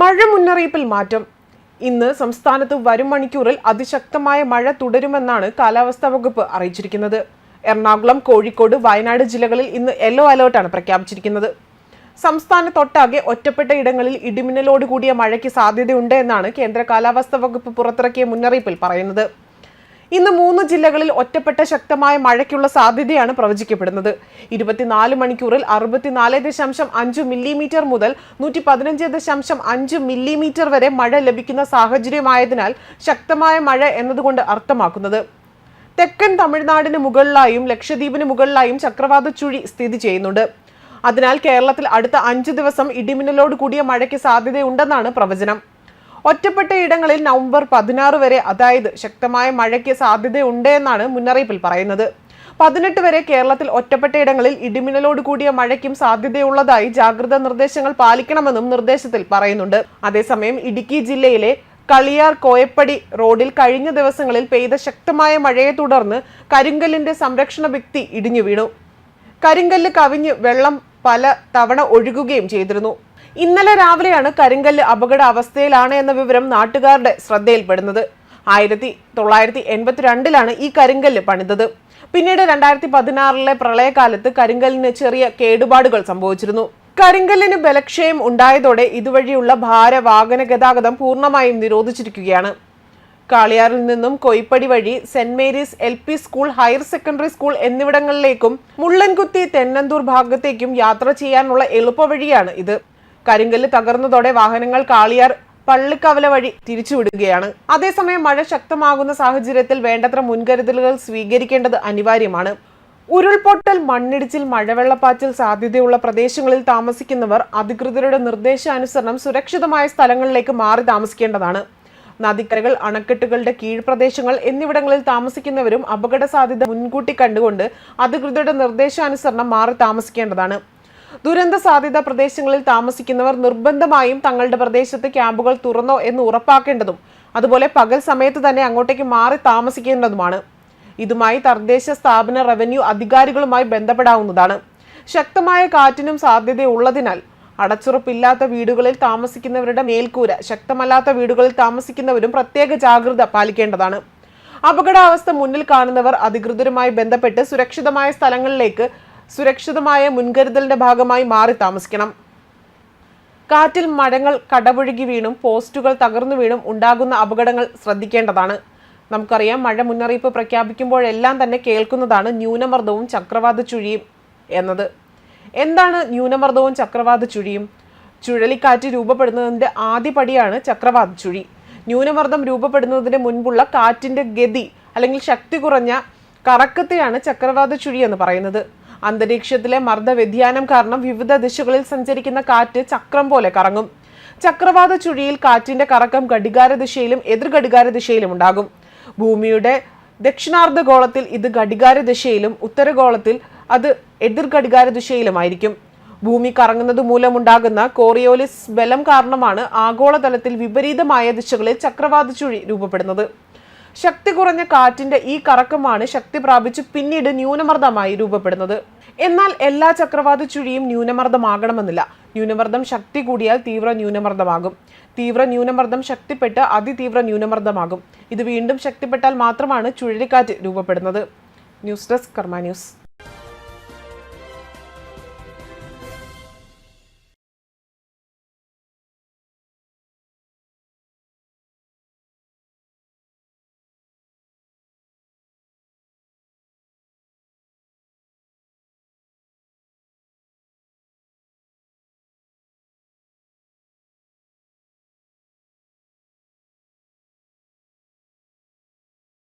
മഴ മുന്നറിയിപ്പിൽ മാറ്റം. ഇന്ന് സംസ്ഥാനത്ത് വരും മണിക്കൂറിൽ അതിശക്തമായ മഴ തുടരുമെന്നാണ് കാലാവസ്ഥാ വകുപ്പ് അറിയിച്ചിരിക്കുന്നത്. എറണാകുളം കോഴിക്കോട് വയനാട് ജില്ലകളിൽ ഇന്ന് യെല്ലോ അലേർട്ടാണ് പ്രഖ്യാപിച്ചിരിക്കുന്നത്. സംസ്ഥാനത്തൊട്ടാകെ ഒറ്റപ്പെട്ട ഇടങ്ങളിൽ ഇടിമിന്നലോട് കൂടിയ മഴയ്ക്ക് സാധ്യതയുണ്ട് എന്നാണ് കേന്ദ്ര കാലാവസ്ഥാ വകുപ്പ് പുറത്തിറക്കിയ മുന്നറിയിപ്പിൽ പറയുന്നത്. ഇന്ന് മൂന്ന് ജില്ലകളിൽ ഒറ്റപ്പെട്ട ശക്തമായ മഴയ്ക്കുള്ള സാധ്യതയാണ് പ്രവചിക്കപ്പെടുന്നത്. ഇരുപത്തിനാല് മണിക്കൂറിൽ അറുപത്തിനാല് ദശാംശം അഞ്ച് മില്ലിമീറ്റർ മുതൽ നൂറ്റി പതിനഞ്ച് ദശാംശം അഞ്ച് മില്ലിമീറ്റർ വരെ മഴ ലഭിക്കുന്ന സാഹചര്യമായതിനാൽ ശക്തമായ മഴ എന്നതുകൊണ്ട് അർത്ഥമാക്കുന്നത്. തെക്കൻ തമിഴ്നാടിന് മുകളിലായും ലക്ഷദ്വീപിന് മുകളിലായും ചക്രവാത ചുഴി സ്ഥിതി ചെയ്യുന്നുണ്ട്. അതിനാൽ കേരളത്തിൽ അടുത്ത അഞ്ച് ദിവസം ഇടിമിന്നലോട് കൂടിയ മഴയ്ക്ക് സാധ്യതയുണ്ടെന്നാണ് പ്രവചനം. ഒറ്റപ്പെട്ട ഇടങ്ങളിൽ നവംബർ പതിനാറ് വരെ അതായത് ശക്തമായ മഴയ്ക്ക് സാധ്യതയുണ്ട് എന്നാണ് മുന്നറിയിപ്പിൽ പറയുന്നത്. പതിനെട്ട് വരെ കേരളത്തിൽ ഒറ്റപ്പെട്ട ഇടങ്ങളിൽ ഇടിമിന്നലോട് കൂടിയ മഴയ്ക്കും സാധ്യതയുള്ളതായി ജാഗ്രതാ നിർദ്ദേശങ്ങൾ പാലിക്കണമെന്നും നിർദ്ദേശത്തിൽ പറയുന്നുണ്ട്. അതേസമയം ഇടുക്കി ജില്ലയിലെ കളിയാർ കോയപ്പടി റോഡിൽ കഴിഞ്ഞ ദിവസങ്ങളിൽ പെയ്ത ശക്തമായ മഴയെ തുടർന്ന് കരിങ്കല്ലിന്റെ സംരക്ഷണ ഭിത്തി ഇടിഞ്ഞു വീണു. കരിങ്കല്ല് കവിഞ്ഞ് വെള്ളം പല തവണ ഒഴുകുകയും ചെയ്തിരുന്നു. ഇന്നലെ രാവിലെയാണ് കരിങ്കല്ല് അപകട അവസ്ഥയിലാണ് എന്ന വിവരം നാട്ടുകാരുടെ ശ്രദ്ധയിൽപ്പെടുന്നത്. ആയിരത്തി തൊള്ളായിരത്തി എൺപത്തിരണ്ടിലാണ് ഈ കരിങ്കല്ല് പണിതത്. പിന്നീട് രണ്ടായിരത്തി പതിനാറിലെ പ്രളയകാലത്ത് കരിങ്കല്ലിന് ചെറിയ കേടുപാടുകൾ സംഭവിച്ചിരുന്നു. കരിങ്കല്ലിന് ബലക്ഷയം ഉണ്ടായതോടെ ഇതുവഴിയുള്ള ഭാര വാഹന ഗതാഗതം പൂർണമായും നിരോധിച്ചിരിക്കുകയാണ്. കാളിയാറിൽ നിന്നും കൊയ്പ്പടി വഴി Saint Mary's L P school higher secondary school എന്നിവിടങ്ങളിലേക്കും Mullankuthi തെന്നന്തൂർ ഭാഗത്തേക്കും യാത്ര ചെയ്യാനുള്ള എളുപ്പവഴിയാണ് ഇത്. കരിങ്കല്ല് തകർന്നതോടെ വാഹനങ്ങൾ കാളിയാർ പള്ളിക്കവല വഴി തിരിച്ചുവിടുകയാണ്. അതേസമയം മഴ ശക്തമാകുന്ന സാഹചര്യത്തിൽ വേണ്ടത്ര മുൻകരുതലുകൾ സ്വീകരിക്കേണ്ടത് അനിവാര്യമാണ്. ഉരുൾപൊട്ടൽ മണ്ണിടിച്ചിൽ മഴവെള്ളപ്പാച്ചിൽ സാധ്യതയുള്ള പ്രദേശങ്ങളിൽ താമസിക്കുന്നവർ അധികൃതരുടെ നിർദ്ദേശാനുസരണം സുരക്ഷിതമായ സ്ഥലങ്ങളിലേക്ക് മാറി താമസിക്കേണ്ടതാണ്. നദിക്കരകൾ അണക്കെട്ടുകളുടെ കീഴ്പ്രദേശങ്ങൾ എന്നിവിടങ്ങളിൽ താമസിക്കുന്നവരും അപകട സാധ്യത മുൻകൂട്ടി കണ്ടുകൊണ്ട് അധികൃതരുടെ നിർദ്ദേശാനുസരണം മാറി താമസിക്കേണ്ടതാണ്. ദുരന്ത സാധ്യത പ്രദേശങ്ങളിൽ താമസിക്കുന്നവർ നിർബന്ധമായും തങ്ങളുടെ പ്രദേശത്ത് ക്യാമ്പുകൾ തുറന്നോ എന്ന് ഉറപ്പാക്കേണ്ടതും അതുപോലെ പകൽ സമയത്ത് തന്നെ അങ്ങോട്ടേക്ക് മാറി താമസിക്കേണ്ടതുമാണ്. ഇതുമായി തദ്ദേശ സ്ഥാപന റവന്യൂ അധികാരികളുമായി ബന്ധപ്പെടാവുന്നതാണ്. ശക്തമായ കാറ്റിനും സാധ്യതയുള്ളതിനാൽ അടച്ചുറപ്പില്ലാത്ത വീടുകളിൽ താമസിക്കുന്നവരുടെ മേൽക്കൂര ശക്തമല്ലാത്ത വീടുകളിൽ താമസിക്കുന്നവരും പ്രത്യേക ജാഗ്രത പാലിക്കേണ്ടതാണ്. അപകടാവസ്ഥ മുന്നിൽ കാണുന്നവർ അധികൃതരുമായി ബന്ധപ്പെട്ട് സുരക്ഷിതമായ സ്ഥലങ്ങളിലേക്ക് സുരക്ഷിതമായ മുൻകരുതലിന്റെ ഭാഗമായി മാറി താമസിക്കണം. കാറ്റിൽ മരങ്ങൾ കടപുഴകി വീണും പോസ്റ്റുകൾ തകർന്നു വീണും ഉണ്ടാകുന്ന അപകടങ്ങൾ ശ്രദ്ധിക്കേണ്ടതാണ്. നമുക്കറിയാം മഴ മുന്നറിയിപ്പ് പ്രഖ്യാപിക്കുമ്പോഴെല്ലാം തന്നെ കേൾക്കുന്നതാണ് ന്യൂനമർദ്ദവും ചക്രവാത ചുഴിയും എന്നത്. എന്താണ് ന്യൂനമർദ്ദവും ചക്രവാത ചുഴിയും? ചുഴലിക്കാറ്റ് രൂപപ്പെടുന്നതിന്റെ ആദ്യ പടിയാണ് ചക്രവാത ചുഴി. ന്യൂനമർദ്ദം രൂപപ്പെടുന്നതിന് മുൻപുള്ള കാറ്റിന്റെ ഗതി അല്ലെങ്കിൽ ശക്തി കുറഞ്ഞ കറക്കത്തെയാണ് ചക്രവാത ചുഴി എന്ന് പറയുന്നത്. അന്തരീക്ഷത്തിലെ മർദ്ദ വ്യതിയാനം കാരണം വിവിധ ദിശകളിൽ സഞ്ചരിക്കുന്ന കാറ്റ് ചക്രം പോലെ കറങ്ങും. ചക്രവാത ചുഴിയിൽ കാറ്റിന്റെ കറക്കം ഘടികാര ദിശയിലും എതിർ ഘടികാര ദിശയിലും ഉണ്ടാകും. ഭൂമിയുടെ ദക്ഷിണാർദ്ധ ഗോളത്തിൽ ഇത് ഘടികാര ദിശയിലും ഉത്തരഗോളത്തിൽ അത് എതിർ ഘടികാര ദിശയിലുമായിരിക്കും. ഭൂമി കറങ്ങുന്നത് മൂലമുണ്ടാകുന്ന കോറിയോലിസ് ബലം കാരണമാണ് ആഗോളതലത്തിൽ വിപരീതമായ ദിശകളിൽ ചക്രവാത ചുഴി രൂപപ്പെടുന്നത്. ശക്തി കുറഞ്ഞ കാറ്റിന്റെ ഈ കറക്കമാണ് ശക്തി പ്രാപിച്ച് പിന്നീട് ന്യൂനമർദ്ദമായി രൂപപ്പെടുന്നത്. എന്നാൽ എല്ലാ ചക്രവാത ചുഴിയും ന്യൂനമർദ്ദമാകണമെന്നില്ല. ന്യൂനമർദ്ദം ശക്തി കൂടിയാൽ തീവ്ര ന്യൂനമർദ്ദമാകും. തീവ്ര ന്യൂനമർദ്ദം ശക്തിപ്പെട്ട് അതിതീവ്ര ന്യൂനമർദ്ദമാകും. ഇത് വീണ്ടും ശക്തിപ്പെട്ടാൽ മാത്രമാണ് ചുഴലിക്കാറ്റ് രൂപപ്പെടുന്നത്. News desk Karma news.